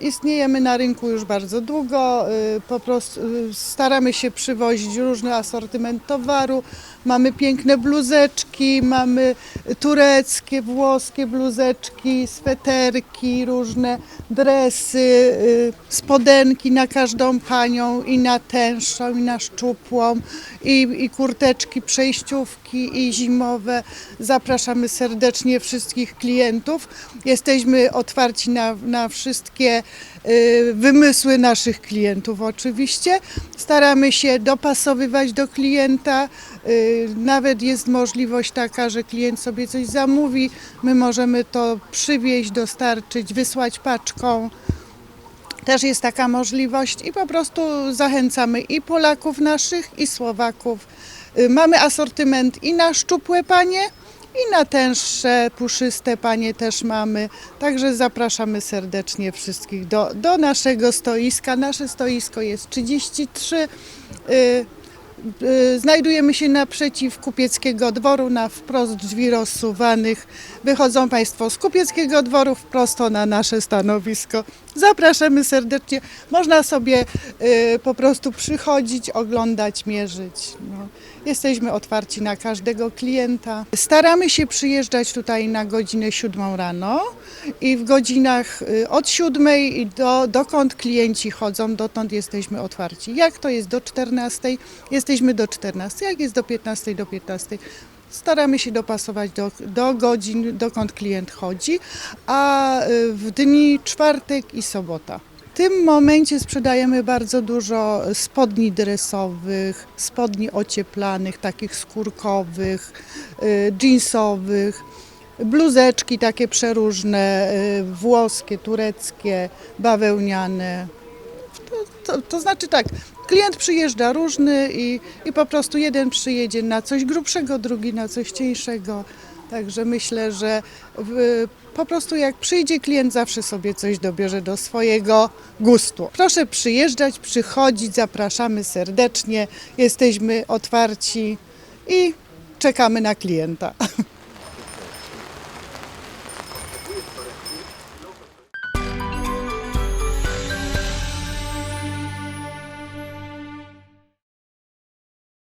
Istniejemy na rynku już bardzo długo, y, po prostu y, staramy się przywozić różny asortyment towaru. Mamy piękne bluzeczki, mamy tureckie, włoskie bluzeczki, sweterki, różne dresy, y, spodenki na każdą panią i na tęższą i na szczupłą i, i kurteczki, przejściówki i zimowe. Zapraszamy serdecznie wszystkich klientów. Jesteśmy otwarci na, na wszystkie wymysły naszych klientów oczywiście. Staramy się dopasowywać do klienta. Y, Nawet jest możliwość taka, że klient sobie coś zamówi, my możemy to przywieźć, dostarczyć, wysłać paczką. Też jest taka możliwość i po prostu zachęcamy i Polaków naszych, i Słowaków. Y, Mamy asortyment i na szczupłe panie, i na tęższe, puszyste panie też mamy. Także zapraszamy serdecznie wszystkich do, do naszego stoiska. Nasze stoisko jest 33. y, y, Znajdujemy się naprzeciw Kupieckiego Dworu, na wprost drzwi rozsuwanych. Wychodzą Państwo z Kupieckiego Dworu prosto na nasze stanowisko. Zapraszamy serdecznie. Można sobie y, po prostu przychodzić, oglądać, mierzyć. No. Jesteśmy otwarci na każdego klienta. Staramy się przyjeżdżać tutaj na godzinę 7 rano i w godzinach y, od 7 i do, dokąd klienci chodzą, dotąd jesteśmy otwarci. Jak to jest do 14, jesteśmy do 14, jak jest do 15, do 15. Staramy się dopasować do, do godzin, dokąd klient chodzi, a y, w dni czwartek i sobota. W tym momencie sprzedajemy bardzo dużo spodni dresowych, spodni ocieplanych, takich skórkowych, y, jeansowych, bluzeczki takie przeróżne, y, włoskie, tureckie, bawełniane. To, to, to znaczy tak, klient przyjeżdża różny i, i po prostu jeden przyjedzie na coś grubszego, drugi na coś cieńszego. Także myślę, że po prostu jak przyjdzie klient, zawsze sobie coś dobierze do swojego gustu. Proszę przyjeżdżać, przychodzić, zapraszamy serdecznie, jesteśmy otwarci i czekamy na klienta.